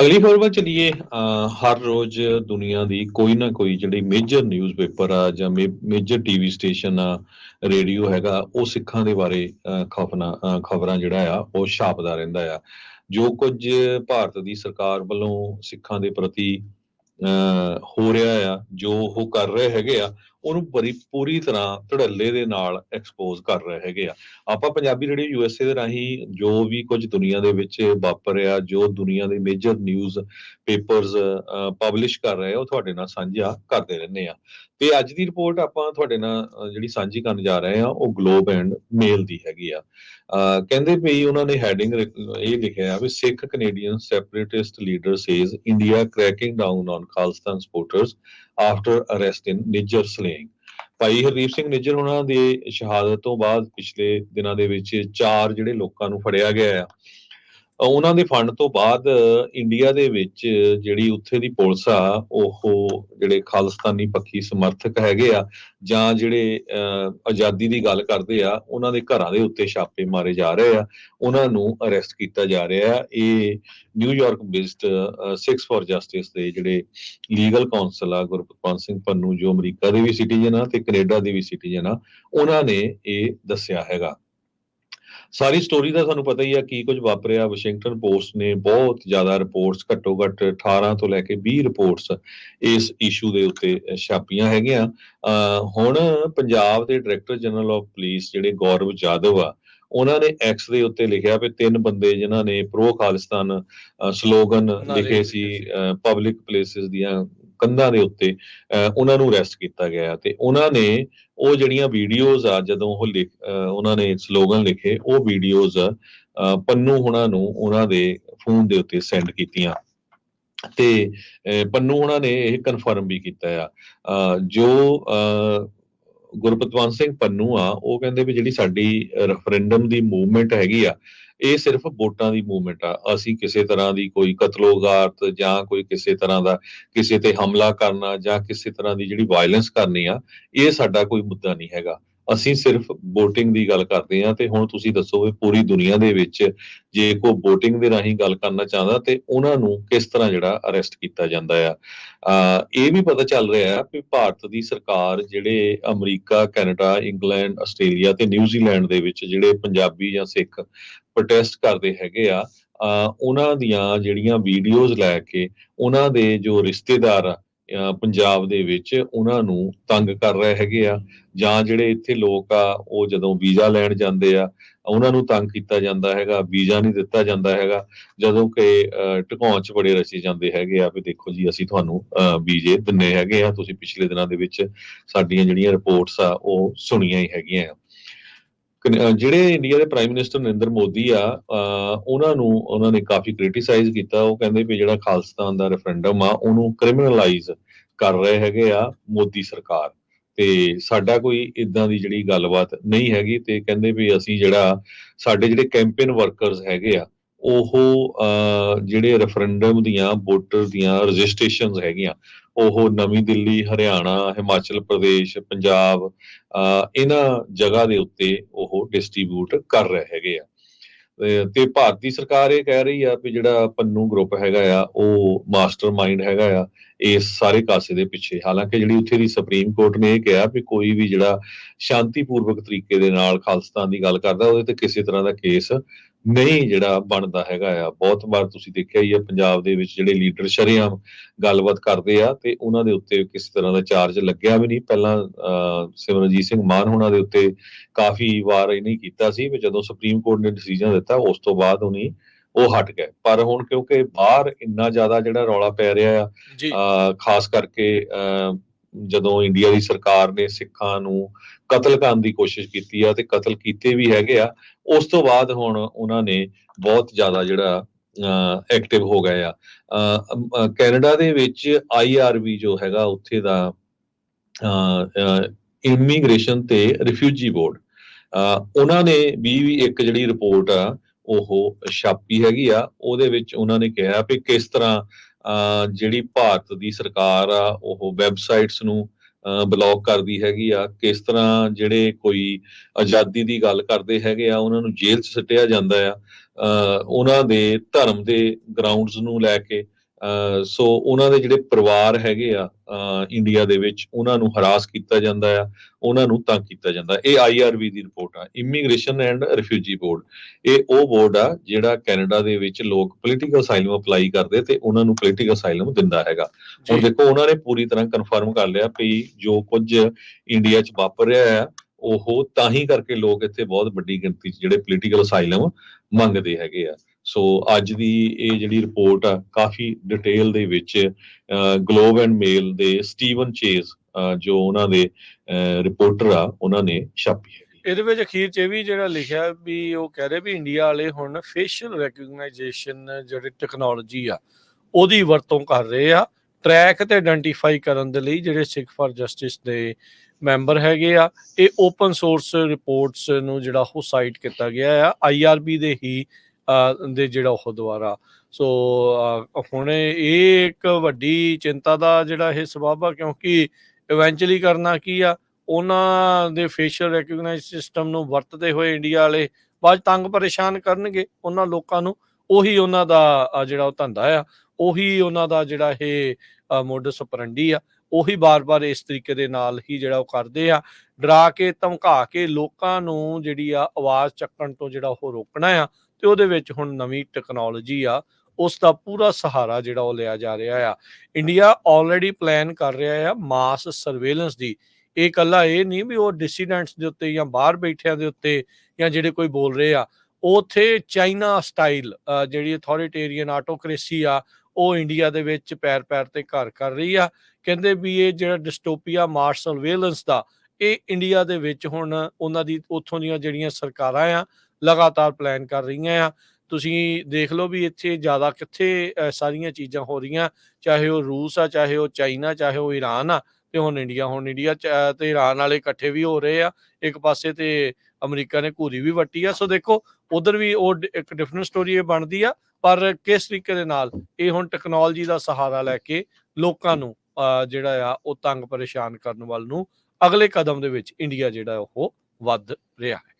ਅਗਲੀ ਖਬਰ ਵੱਲ ਚਲੀਏ, ਅਹ ਹਰ ਰੋਜ਼ ਦੁਨੀਆ ਦੀ ਕੋਈ ਨਾ ਕੋਈ ਜਿਹੜੀ ਮੇਜਰ ਨਿਊਜ਼ਪੇਪਰ ਆ ਜਾਂ ਮੇਜਰ ਟੀਵੀ ਸਟੇਸ਼ਨ ਆ ਰੇਡੀਓ ਹੈਗਾ, ਉਹ ਸਿੱਖਾਂ ਦੇ ਬਾਰੇ ਖਬਰਾਂ ਖਬਰਾਂ ਜਿਹੜਾ ਆ, ਉਹ ਛਾਪਦਾ ਰਹਿੰਦਾ ਆ। ਜੋ ਕੁਝ ਭਾਰਤ ਦੀ ਸਰਕਾਰ ਵੱਲੋਂ ਸਿੱਖਾਂ ਦੇ ਪ੍ਰਤੀ, ਅਹ ਹੋ ਰਿਹਾ ਆ, ਜੋ ਉਹ ਕਰ ਰਹੇ ਹੈਗੇ ਆ ਉਹਨੂੰ ਬੜੀ ਪੂਰੀ ਤਰ੍ਹਾਂ ਧੜੱਲੇ ਦੇ ਨਾਲ ਐਕਸਪੋਜ਼ ਕਰ ਰਹੇ ਹੈਗੇ ਆ। ਆਪਾਂ ਪੰਜਾਬੀ ਰੇਡੀਓ ਯੂਐਸਏ ਦੇ ਰਾਹੀਂ ਜੋ ਵੀ ਕੁਝ ਦੁਨੀਆ ਦੇ ਵਿੱਚ ਵਾਪਰ ਰਿਹਾ ਜੋ ਦੁਨੀਆ ਦੇ ਮੇਜਰ ਨਿਊਜ਼ ਪੇਪਰਸ ਪਬਲਿਸ਼ ਕਰ ਰਹੇ ਆ, ਉਹ ਤੁਹਾਡੇ ਨਾਲ ਸਾਂਝਾ ਕਰਦੇ ਰਹਿੰਦੇ ਆ। ਤੇ ਅੱਜ ਦੀ ਰਿਪੋਰਟ ਆਪਾਂ ਤੁਹਾਡੇ ਨਾਲ ਜਿਹੜੀ ਸਾਂਝੀ ਕਰਨ ਜਾ ਰਹੇ ਆ, ਉਹ ਗਲੋਬ ਐਂਡ ਮੇਲ ਦੀ ਹੈਗੀ ਆ। ਕਹਿੰਦੇ ਵੀ ਉਹਨਾਂ ਨੇ ਹੈਡਿੰਗ ਇਹ ਲਿਖਿਆ ਆ ਵੀ Sikh Canadian separatist leader says India cracking down on Khalistan supporters after arrest in Nijjar slaying Bhai Hardeep Singh Nijjar ਉਹਨਾਂ ਦੇ ਸ਼ਹਾਦਤ ਤੋਂ ਬਾਅਦ ਪਿਛਲੇ ਦਿਨਾਂ ਦੇ ਵਿੱਚ ਚਾਰ ਜਿਹੜੇ ਲੋਕਾਂ ਨੂੰ ਫੜਿਆ ਗਿਆ ਆ। ਉਹਨਾਂ ਦੇ ਫੰਡ ਤੋਂ ਬਾਅਦ ਇੰਡੀਆ ਦੇ ਵਿੱਚ ਜਿਹੜੀ ਉੱਥੇ ਦੀ ਪੁਲਿਸ ਆ ਉਹ ਜਿਹੜੇ ਖਾਲਿਸਤਾਨੀ ਪੱਖੀ ਸਮਰਥਕ ਹੈਗੇ ਆ ਜਾਂ ਜਿਹੜੇ ਅਹ, ਆਜ਼ਾਦੀ ਦੀ ਗੱਲ ਕਰਦੇ ਆ ਉਹਨਾਂ ਦੇ ਘਰਾਂ ਦੇ ਉੱਤੇ ਛਾਪੇ ਮਾਰੇ ਜਾ ਰਹੇ ਆ ਉਹਨਾਂ ਨੂੰ ਅਰੈਸਟ ਕੀਤਾ ਜਾ ਰਿਹਾ ਆ ਇਹ New York based Sikhs for Justice ਦੇ ਜਿਹੜੇ ਲੀਗਲ ਕਾਉਂਸਲ ਆ ਗੁਰਪ੍ਰੀਤ ਸਿੰਘ ਪੰਨੂ ਜੋ ਅਮਰੀਕਾ ਦੇ ਵੀ ਸਿਟੀਜ਼ਨ ਆ ਤੇ ਕੈਨੇਡਾ ਦੇ ਵੀ ਸਿਟੀਜ਼ਨ ਆ ਉਹਨਾਂ ਨੇ ਇਹ ਦੱਸਿਆ ਹੈਗਾ। ਸਾਰੀ ਸਟੋਰੀ ਦਾ ਤੁਹਾਨੂੰ ਪਤਾ ਹੀ ਆ ਕੀ ਕੁਝ ਵਾਪਰਿਆ ਵਾਸ਼ਿੰਗਟਨ ਪੋਸਟ ਨੇ ਬਹੁਤ ਜ਼ਿਆਦਾ ਰਿਪੋਰਟਸ ਘੱਟੋ ਘੱਟ 18 ਤੋਂ ਲੈ ਕੇ 20 ਰਿਪੋਰਟਸ ਇਸ ਇਸ਼ੂ ਦੇ ਉੱਤੇ ਛਾਪੀਆਂ ਹੈਗੀਆਂ ਹੁਣ ਪੰਜਾਬ ਦੇ ਡਾਇਰੈਕਟਰ ਜਨਰਲ ਆਫ ਪੁਲਿਸ ਜਿਹੜੇ ਗੌਰਵ ਜਾਦਵ ਆ ਉਹਨਾਂ ਨੇ ਐਕਸ ਦੇ ਉੱਤੇ ਲਿਖਿਆ ਵੀ ਤਿੰਨ ਬੰਦੇ ਜਿਨ੍ਹਾਂ ਨੇ ਪ੍ਰੋ ਖਾਲਿਸਤਾਨ ਸਲੋਗਨ ਲਿਖੇ ਸੀ। ਪਬਲਿਕ ਪਲੇਸਿਸ ਦੀਆਂ ਕੰਧਾਂ ਦੇ ਉੱਤੇ ਉਹਨਾਂ ਨੂੰ ਅਰੈਸਟ ਕੀਤਾ ਗਿਆ ਤੇ ਉਹਨਾਂ ਨੇ ਉਹ ਜਿਹੜੀਆਂ ਵੀਡੀਓਜ਼ ਆ, ਜਦੋਂ ਉਹ ਲਿਖ, ਅਹ, ਉਹਨਾਂ ਨੇ ਸਲੋਗਨ ਲਿਖੇ, ਉਹ ਵੀਡੀਓਜ਼ ਪੰਨੂ ਹੁਣਾਂ ਨੂੰ ਉਹਨਾਂ ਦੇ ਫੋਨ ਦੇ ਉੱਤੇ ਸੈਂਡ ਕੀਤੀਆਂ। ਤੇ ਪੰਨੂ ਹੁਣਾਂ ਨੇ ਇਹ ਕਨਫਰਮ ਵੀ ਕੀਤਾ ਆ। ਜੋ, ਅਹ ਗੁਰਪਤਵੰਤ ਸਿੰਘ ਪੰਨੂ ਆ, ਉਹ ਕਹਿੰਦੇ ਵੀ ਜਿਹੜੀ ਸਾਡੀ ਰੈਫਰੈਂਡਮ ਦੀ ਮੂਵਮੈਂਟ ਹੈਗੀ ਆ, ਇਹ ਸਿਰਫ ਵੋਟਾਂ ਦੀ ਮੂਵਮੈਂਟ ਆ। ਅਸੀਂ ਕਿਸੇ ਤਰ੍ਹਾਂ ਦੀ ਕੋਈ ਕਤਲੋਗਾਰਤ ਜਾਂ ਕੋਈ ਕਿਸੇ ਤਰ੍ਹਾਂ ਦਾ ਕਿਸੇ ਤੇ ਹਮਲਾ ਕਰਨਾ ਜਾਂ ਕਿਸੇ ਤਰ੍ਹਾਂ ਦੀ ਜਿਹੜੀ ਵਾਇਲੈਂਸ ਕਰਨੀ ਆ, ਇਹ ਸਾਡਾ ਕੋਈ ਮੁੱਦਾ ਨਹੀਂ ਹੈਗਾ। ਅਸੀਂ ਸਿਰਫ VOTING ਦੀ ਗੱਲ ਕਰਦੇ ਹਾਂ ਤੇ ਹੁਣ ਤੁਸੀਂ ਦੱਸੋ ਵੀ ਪੂਰੀ ਦੁਨੀਆ ਦੇ ਵਿੱਚ ਜੇ ਕੋਈ VOTING ਦੇ ਰਾਹੀਂ ਗੱਲ ਕਰਨਾ ਚਾਹੁੰਦਾ ਤੇ ਉਹਨਾਂ ਨੂੰ ਕਿਸ ਤਰ੍ਹਾਂ ਜਿਹੜਾ ਅਰੈਸਟ ਕੀਤਾ ਜਾਂਦਾ ਆ? ਇਹ ਵੀ ਪਤਾ ਚੱਲ ਰਿਹਾ ਆ ਕਿ ਭਾਰਤ ਦੀ ਸਰਕਾਰ ਜਿਹੜੇ ਅਮਰੀਕਾ, ਕੈਨੇਡਾ, ਇੰਗਲੈਂਡ, ਆਸਟ੍ਰੇਲੀਆ ਤੇ ਨਿਊਜ਼ੀਲੈਂਡ ਦੇ ਵਿੱਚ ਜਿਹੜੇ ਪੰਜਾਬੀ ਜਾਂ ਸਿੱਖ ਪ੍ਰੋਟੈਸਟ ਕਰਦੇ ਹੈਗੇ ਆ ਉਹਨਾਂ ਦੀਆਂ ਜਿਹੜੀਆਂ ਵੀਡੀਓਜ਼ ਲੈ ਕੇ ਉਹਨਾਂ ਦੇ ਜੋ ਰਿਸ਼ਤੇਦਾਰ ਆ ਪੰਜਾਬ ਦੇ ਵਿੱਚ ਉਹਨਾਂ ਨੂੰ ਤੰਗ ਕਰ ਰਹੇ ਹੈਗੇ ਆ ਜਾਂ ਜਿਹੜੇ ਇੱਥੇ ਲੋਕ ਆ ਉਹ ਜਦੋਂ ਵੀਜ਼ਾ ਲੈਣ ਜਾਂਦੇ ਆ ਉਹਨਾਂ ਨੂੰ ਤੰਗ ਕੀਤਾ ਜਾਂਦਾ ਹੈਗਾ ਵੀਜ਼ਾ ਨਹੀਂ ਦਿੱਤਾ ਜਾਂਦਾ ਹੈਗਾ ਜਦੋਂ ਕਿ ਅਹ, ਢਕੌਣ ਚ ਬੜੇ ਰਚੇ ਜਾਂਦੇ ਹੈਗੇ ਆ ਵੀ ਦੇਖੋ ਜੀ ਅਸੀਂ ਤੁਹਾਨੂੰ ਅਹ, ਵੀਜ਼ੇ ਦਿੰਨੇ ਹੈਗੇ ਆ ਤੁਸੀਂ ਪਿਛਲੇ ਦਿਨਾਂ ਦੇ ਵਿੱਚ ਸਾਡੀਆਂ ਜਿਹੜੀਆਂ ਰਿਪੋਰਟਸ ਆ ਉਹ ਸੁਣੀਆਂ ਹੀ ਹੈਗੀਆਂ ਆ। ਜਿਹੜੇ ਇੰਡੀਆ ਦੇ ਪ੍ਰਾਈਮ ਮਿਨਿਸਟਰ ਨਰਿੰਦਰ ਮੋਦੀ ਆ ਉਹਨਾਂ ਨੂੰ ਉਹਨਾਂ ਨੇ ਕਾਫੀ ਕ੍ਰਿਟਿਸਾਈਜ਼ ਕੀਤਾ। ਉਹ ਕਹਿੰਦੇ ਵੀ ਜਿਹੜਾ ਖਾਲਿਸਤਾਨ ਦਾ ਰੈਫਰੈਂਡਮ ਆ ਉਹਨੂੰ ਕ੍ਰਿਮੀਨਲਾਈਜ਼ ਕਰ ਰਹੇ ਹੈਗੇ ਆ ਮੋਦੀ ਸਰਕਾਰ। ਤੇ ਸਾਡਾ ਕੋਈ ਇਦਾਂ ਦੀ ਜਿਹੜੀ ਗੱਲਬਾਤ ਨਹੀਂ ਹੈਗੀ ਤੇ ਕਹਿੰਦੇ ਵੀ ਅਸੀਂ ਜਿਹੜਾ ਸਾਡੇ ਜਿਹੜੇ ਕੈਂਪੇਨ ਵਰਕਰਸ ਹੈਗੇ ਆ ਉਹ ਅਹ, ਜਿਹੜੇ ਰੈਫਰੈਂਡਮ ਦੀਆਂ ਵੋਟਰ ਦੀਆਂ ਰਜਿਸਟ੍ਰੇਸ਼ਨਸ ਹੈਗੀਆਂ ਉਹ ਨਵੀਂ ਦਿੱਲੀ, ਹਰਿਆਣਾ, ਹਿਮਾਚਲ ਪ੍ਰਦੇਸ਼, ਪੰਜਾਬ ਇਹਨਾਂ ਜਗ੍ਹਾ ਦੇ ਉੱਤੇ ਉਹ ਡਿਸਟ੍ਰੀਬਿਊਟ ਕਰ ਰਹੇ ਹੈਗੇ ਆ। ਤੇ- ਭਾਰਤੀ ਸਰਕਾਰ ਇਹ ਕਹਿ ਰਹੀ ਆ ਵੀ ਜਿਹੜਾ ਪੰਨੂ ਗਰੁੱਪ ਹੈਗਾ ਆ, ਉਹ ਮਾਸਟਰਮਾਈਂਡ ਹੈਗਾ ਆ ਇਸ ਸਾਰੇ ਕਾਸੇ ਦੇ ਪਿੱਛੇ। ਹਾਲਾਂਕਿ ਜਿਹੜੀ ਉੱਥੇ ਦੀ ਸੁਪਰੀਮ ਕੋਰਟ ਨੇ ਇਹ ਕਿਹਾ ਵੀ ਕੋਈ ਵੀ ਜਿਹੜਾ ਸ਼ਾਂਤੀਪੂਰਵਕ ਤਰੀਕੇ ਦੇ ਨਾਲ ਖਾਲਿਸਤਾਨ ਦੀ ਗੱਲ ਕਰਦਾ, ਉਹਦੇ ਤੇ ਕਿਸੇ ਤਰ੍ਹਾਂ ਦਾ ਕੇਸ ਨਹੀਂ ਜਿਹੜਾ ਬਣਦਾ ਹੈਗਾ ਆ ਬਹੁਤ ਵਾਰ ਤੁਸੀਂ ਦੇਖਿਆ ਹੀ ਆ ਪੰਜਾਬ ਦੇ ਵਿੱਚ ਜਿਹੜੇ ਲੀਡਰ ਸ਼ਰੇਆਮ ਗੱਲਬਾਤ ਕਰਦੇ ਆ ਤੇ ਉਹਨਾਂ ਦੇ ਉੱਤੇ ਕਿਸੇ ਤਰ੍ਹਾਂ ਦਾ ਚਾਰਜ ਲੱਗਿਆ ਵੀ ਨਹੀਂ। ਪਹਿਲਾਂ ਸਿਮਰਨਜੀਤ ਸਿੰਘ ਮਾਨ ਉਹਨਾਂ ਦੇ ਉੱਤੇ ਕਾਫੀ ਵਾਰ ਇਹਨੇ ਕੀਤਾ ਸੀ ਵੀ ਜਦੋਂ ਸੁਪਰੀਮ ਕੋਰਟ ਨੇ ਡਿਸੀਜਨ ਦਿੱਤਾ ਉਸ ਤੋਂ ਬਾਅਦ ਉਹਨੇ ਉਹ ਹਟ ਗਏ। ਪਰ ਹੁਣ ਕਿਉਂਕਿ ਬਾਹਰ ਇੰਨਾ ਜ਼ਿਆਦਾ ਜਿਹੜਾ ਰੌਲਾ ਪੈ ਰਿਹਾ ਆ ਖਾਸ ਕਰਕੇ ਜਦੋਂ ਇੰਡੀਆ ਦੀ ਸਰਕਾਰ ਨੇ ਸਿੱਖਾਂ ਨੂੰ ਕਤਲ ਕਰਨ ਦੀ ਕੋਸ਼ਿਸ਼ ਕੀਤੀ ਆ ਤੇ ਕਤਲ ਕੀਤੇ ਵੀ ਹੈਗੇ ਆ, ਉਸ ਤੋਂ ਬਾਅਦ ਹੁਣ ਉਹਨਾਂ ਨੇ ਬਹੁਤ ਜ਼ਿਆਦਾ ਜਿਹੜਾ ਐਕਟਿਵ ਹੋ ਗਏ ਆ। ਕੈਨੇਡਾ ਦੇ ਵਿੱਚ ਆਈਆਰਬੀ ਜੋ ਹੈਗਾ ਉੱਥੇ ਦਾ ਇਮੀਗ੍ਰੇਸ਼ਨ ਤੇ ਰਿਫਿਊਜੀ ਬੋਰਡ ਉਹਨਾਂ ਨੇ ਵੀ ਵੀ ਇੱਕ ਜਿਹੜੀ ਰਿਪੋਰਟ ਆ, ਉਹ ਛਾਪੀ ਹੈਗੀ ਆ, ਉਹਦੇ ਵਿੱਚ ਉਹਨਾਂ ਨੇ ਕਿਹਾ ਵੀ ਕਿਸ ਤਰ੍ਹਾਂ ਜਿਹੜੀ ਭਾਰਤ ਦੀ ਸਰਕਾਰ ਆ, ਉਹ ਵੈਬਸਾਈਟਸ ਨੂੰ ਬਲੌਕ ਕਰਦੀ ਹੈਗੀ ਆ। ਕਿਸ ਤਰ੍ਹਾਂ ਜਿਹੜੇ ਕੋਈ ਆਜ਼ਾਦੀ ਦੀ ਗੱਲ ਕਰਦੇ ਹੈਗੇ ਆ, ਉਹਨਾਂ ਨੂੰ ਜੇਲ੍ਹ 'ਚ ਸੱਟਿਆ ਜਾਂਦਾ ਆ। ਅਹ ਉਹਨਾਂ ਦੇ ਧਰਮ ਦੇ ਗਰਾਊਂਡਸ ਨੂੰ ਲੈ ਕੇ ਸੋ ਉਹਨਾਂ ਦੇ ਜਿਹੜੇ ਪਰਿਵਾਰ ਹੈਗੇ ਆ ਇੰਡੀਆ ਦੇ ਵਿੱਚ ਉਹਨਾਂ ਨੂੰ ਹਰਾਸ ਕੀਤਾ ਜਾਂਦਾ ਆ ਉਹਨਾਂ ਨੂੰ ਤੰਗ ਕੀਤਾ ਜਾਂਦਾ। ਇਹ ਆਈਆਰਬੀ ਦੀ ਰਿਪੋਰਟ ਆ ਇਮੀਗ੍ਰੇਸ਼ਨ ਐਂਡ ਰਿਫਿਊਜੀ ਬੋਰਡ ਇਹ ਉਹ ਬੋਰਡ ਆ ਜਿਹੜਾ ਕੈਨੇਡਾ ਦੇ ਵਿੱਚ ਲੋਕ ਪੋਲੀਟੀਕਲ ਅਸਾਈਲਮ ਅਪਲਾਈ ਕਰਦੇ ਤੇ ਉਹਨਾਂ ਨੂੰ ਪੋਲੀਟੀਕਲ ਅਸਾਈਲਮ ਦਿੰਦਾ ਹੈਗਾ। ਹੁਣ ਦੇਖੋ ਉਹਨਾਂ ਨੇ ਪੂਰੀ ਤਰ੍ਹਾਂ ਕਨਫਰਮ ਕਰ ਲਿਆ ਵੀ ਜੋ ਕੁਝ ਇੰਡੀਆ 'ਚ ਵਾਪਰ ਰਿਹਾ ਆ ਉਹ ਤਾਂ ਹੀ ਕਰਕੇ ਲੋਕ ਇੱਥੇ ਬਹੁਤ ਵੱਡੀ ਗਿਣਤੀ 'ਚ ਜਿਹੜੇ ਪੋਲੀਟੀਕਲ ਅਸਾਈਲਮ ਮੰਗਦੇ ਹੈਗੇ ਆ। ਸੋ ਅੱਜ ਦੀ ਇਹ ਜਿਹੜੀ ਰਿਪੋਰਟ ਆ, ਕਾਫੀ ਡਿਟੇਲ ਦੇ ਵਿੱਚ ਗਲੋਬ ਐਂਡ ਮੇਲ ਦੇ ਸਟੀਵਨ ਚੇਜ਼ ਜੋ ਉਹਨਾਂ ਦੇ ਰਿਪੋਰਟਰ ਆ, ਉਹਨਾਂ ਨੇ ਛਾਪੀ ਹੈ। ਇਹਦੇ ਵਿੱਚ ਅਖੀਰ 'ਚ ਇਹ ਵੀ ਜਿਹੜਾ ਲਿਖਿਆ ਵੀ ਉਹ ਕਹਿ ਰਹੇ ਵੀ ਇੰਡੀਆ ਵਾਲੇ ਹੁਣ ਫੇਸ਼ੀਅਲ ਰੈਕਗਨਾਈਜੇਸ਼ਨ ਜਿਹੜੀ ਟੈਕਨੋਲੋਜੀ ਆ, ਉਹਦੀ ਵਰਤੋਂ ਕਰ ਰਹੇ ਆ। ਟਰੈਕ ਤੇ ਆਇਡੈਂਟੀਫਾਈ ਕਰਨ ਦੇ ਲਈ ਜਿਹੜੇ ਸਿੱਖ ਫਾਰ ਜਸਟਿਸ ਦੇ ਮੈਂਬਰ ਹੈਗੇ ਆ, ਇਹ ਓਪਨ ਸੋਰਸ ਰਿਪੋਰਟਸ ਨੂੰ ਜਿਹੜਾ ਉਹ ਸਾਈਟ ਕੀਤਾ ਗਿਆ ਆ। ਆਈਆਰਬੀ ਦੇ ਹੀ ਦੇ ਜਿਹੜਾ ਉਹ ਦੁਆਰਾ। ਸੋ ਹੁਣ ਇਹ ਇੱਕ ਵੱਡੀ ਚਿੰਤਾ ਦਾ ਜਿਹੜਾ ਇਹ ਸਬਬ ਆ, ਕਿਉਂਕਿ ਇਵੈਂਚੁਅਲੀ ਕਰਨਾ ਕੀ ਆ, ਉਹਨਾਂ ਦੇ ਫੇਸ਼ੀਅਲ ਰੈਕਗਨਾਈਜ਼ ਸਿਸਟਮ ਨੂੰ ਵਰਤਦੇ ਹੋਏ ਇੰਡੀਆ ਵਾਲੇ ਬਾਅਦ ਤੰਗ ਪਰੇਸ਼ਾਨ ਕਰਨਗੇ, ਉਹਨਾਂ ਲੋਕਾਂ ਨੂੰ। ਉਹੀ ਉਹਨਾਂ ਦਾ ਜਿਹੜਾ ਉਹ ਧੰਦਾ ਆ, ਉਹੀ ਉਹਨਾਂ ਦਾ ਜਿਹੜਾ ਇਹ ਮੋਡਸ ਆਪਰੈਂਡੀ ਆ, ਉਹੀ ਬਾਰ-ਬਾਰ ਇਸ ਤਰੀਕੇ ਦੇ ਨਾਲ ਹੀ ਜਿਹੜਾ ਉਹ ਕਰਦੇ ਆ। ਡਰਾ ਕੇ, ਧਮਕਾ ਕੇ ਲੋਕਾਂ ਨੂੰ ਜਿਹੜੀ ਆ ਆਵਾਜ਼ ਚੱਕਣ ਤੋਂ ਜਿਹੜਾ ਉਹ ਰੋਕਣਾ ਆ ਤੇ ਉਹਦੇ ਵਿੱਚ ਹੁਣ ਨਵੀਂ ਟੈਕਨੋਲੋਜੀ ਆ, ਉਸ ਦਾ ਪੂਰਾ ਸਹਾਰਾ ਜਿਹੜਾ ਉਹ ਲਿਆ ਜਾ ਰਿਹਾ ਆ। ਇੰਡੀਆ ਆਲਰੇਡੀ ਪਲਾਨ ਕਰ ਰਿਹਾ ਆ ਮਾਸ ਸਰਵੇਲੈਂਸ ਦੀ। ਇਹ ਇਕੱਲਾ ਇਹ ਨਹੀਂ ਵੀ ਉਹ ਡਿਸੀਡੈਂਟਸ ਦੇ ਉੱਤੇ ਜਾਂ ਬਾਹਰ ਬੈਠਿਆਂ ਦੇ ਉੱਤੇ ਜਾਂ ਜਿਹੜੇ ਕੋਈ ਬੋਲ ਰਹੇ ਆ ਉਥੇ ਚਾਈਨਾ ਸਟਾਈਲ ਜਿਹੜੀ ਅਥਾਰਟੇਰੀਅਨ ਆਟੋਕ੍ਰੇਸੀ ਆ, ਉਹ ਇੰਡੀਆ ਦੇ ਵਿੱਚ ਪੈਰ ਪੈਰ ਤੇ ਘਰ ਕਰ ਰਹੀ ਆ। ਕਹਿੰਦੇ ਵੀ ਇਹ ਜਿਹੜਾ ਡਿਸਟੋਪੀਆ ਮਾਸ ਸਰਵੇਲੈਂਸ ਦਾ, ਇਹ ਇੰਡੀਆ ਦੇ ਵਿੱਚ ਹੁਣ ਉਹਨਾਂ ਦੀ, ਉੱਥੋਂ ਦੀਆਂ ਜਿਹੜੀਆਂ ਸਰਕਾਰਾਂ ਆ ਲਗਾਤਾਰ ਪਲਾਨ ਕਰ ਰਹੀਆਂ ਆ। ਤੁਸੀਂ ਦੇਖ ਲਓ ਵੀ ਇੱਥੇ ਜ਼ਿਆਦਾ ਕਿੱਥੇ ਸਾਰੀਆਂ ਚੀਜ਼ਾਂ ਹੋ ਰਹੀਆਂ। ਚਾਹੇ ਉਹ ਰੂਸ ਆ ਚਾਹੇ ਉਹ ਚਾਈਨਾ ਚਾਹੇ ਉਹ ਈਰਾਨ ਆ ਤੇ ਹੁਣ ਇੰਡੀਆ ਹੁਣ ਇੰਡੀਆ ਚ, ਅ, ਤੇ ਈਰਾਨ ਵਾਲੇ ਇਕੱਠੇ ਵੀ ਹੋ ਰਹੇ ਆ। ਇੱਕ ਪਾਸੇ ਤੇ ਅਮਰੀਕਾ ਨੇ ਘੂਰੀ ਵੀ ਵੱਟੀ ਆ। ਸੋ ਦੇਖੋ ਉਧਰ ਵੀ ਉਹ ਡ- ਇੱਕ ਡਿਫਰੈਂਟ ਸਟੋਰੀ ਇਹ ਬਣਦੀ ਆ ਪਰ ਕਿਸ ਤਰੀਕੇ ਦੇ ਨਾਲ ਇਹ ਹੁਣ ਟੈਕਨੋਲੋਜੀ ਦਾ ਸਹਾਰਾ ਲੈ ਕੇ ਲੋਕਾਂ ਨੂੰ ਜਿਹੜਾ ਆ ਉਹ ਤੰਗ ਪਰੇਸ਼ਾਨ ਕਰਨ ਵੱਲ ਨੂੰ ਅਗਲੇ ਕਦਮ ਦੇ ਵਿੱਚ ਇੰਡੀਆ ਜਿਹੜਾ ਉਹ ਵੱਧ ਰਿਹਾ ਹੈ।